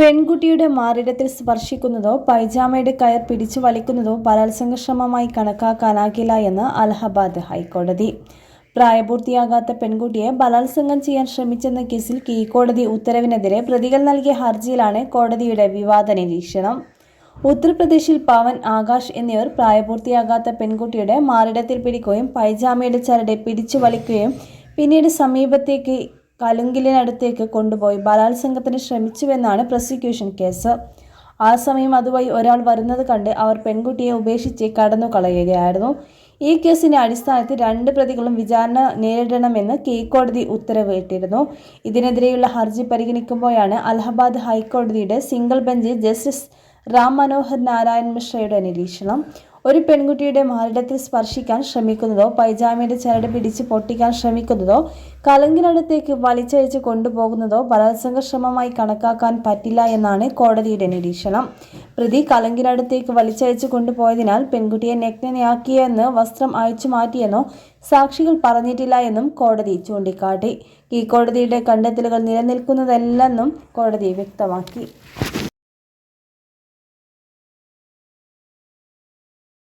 പെൺകുട്ടിയുടെ മാറിടത്തിൽ സ്പർശിക്കുന്നതോ പൈജാമയുടെ കയർ പിടിച്ചു വലിക്കുന്നതോ ബലാത്സംഗ ശ്രമമായി കണക്കാക്കാനാകില്ല എന്ന് അലഹബാദ് ഹൈക്കോടതി. പ്രായപൂർത്തിയാകാത്ത പെൺകുട്ടിയെ ബലാത്സംഗം ചെയ്യാൻ ശ്രമിച്ചെന്ന കേസിൽ കീഴ്ക്കോടതി ഉത്തരവിനെതിരെ പ്രതികൾ നൽകിയ ഹർജിയിലാണ് കോടതിയുടെ വിവാദ നിരീക്ഷണം. ഉത്തർപ്രദേശിൽ പവൻ ആകാശ് എന്നിവർ പ്രായപൂർത്തിയാകാത്ത പെൺകുട്ടിയുടെ മാറിടത്തിൽ പിടിക്കുകയും പൈജാമയുടെ ചരട് പിടിച്ചു വലിക്കുകയും പിന്നീട് സമീപത്തേക്ക് കലുങ്കിലിനടുത്തേക്ക് കൊണ്ടുപോയി. ബലാത്സംഗത്തിന് ശ്രമിച്ചുവെന്നാണ് പ്രോസിക്യൂഷൻ കേസ്. ആ സമയം അതുവഴി ഒരാൾ വരുന്നത് കണ്ട് അവർ പെൺകുട്ടിയെ ഉപേക്ഷിച്ച് കടന്നു കളയുകയായിരുന്നു ഈ കേസിന്റെ അടിസ്ഥാനത്തിൽ രണ്ട് പ്രതികളും വിചാരണ നേരിടണമെന്ന് കീഴ്ക്കോടതി ഉത്തരവിട്ടിരുന്നു. ഇതിനെതിരെയുള്ള ഹർജി പരിഗണിക്കുമ്പോഴാണ് അലഹബാദ് ഹൈക്കോടതിയുടെ single bench justice Ram Manohar Narayan മിശ്രയുടെ നിരീക്ഷണം. ഒരു പെൺകുട്ടിയുടെ മാറിടത്തിൽ സ്പർശിക്കാൻ ശ്രമിക്കുന്നതോ പൈജാമയുടെ ചരട് പിടിച്ച് പൊട്ടിക്കാൻ ശ്രമിക്കുന്നതോ കലങ്കിനടുത്തേക്ക് വലിച്ചഴിച്ച് കൊണ്ടുപോകുന്നതോ ബലാത്സംഗ ശ്രമമായി കണക്കാക്കാൻ പറ്റില്ല എന്നാണ് കോടതിയുടെ നിരീക്ഷണം. പ്രതി കലങ്കിനടുത്തേക്ക് വലിച്ചഴിച്ച് കൊണ്ടുപോയതിനാൽ പെൺകുട്ടിയെ നഗ്നയാക്കിയെന്ന് വസ്ത്രം അഴിച്ചു മാറ്റിയെന്നോ സാക്ഷികൾ പറഞ്ഞിട്ടില്ല എന്നും കോടതി ചൂണ്ടിക്കാട്ടി. ഈ കോടതിയുടെ കണ്ടെത്തലുകൾ നിലനിൽക്കുന്നതല്ലെന്നും കോടതി വ്യക്തമാക്കി.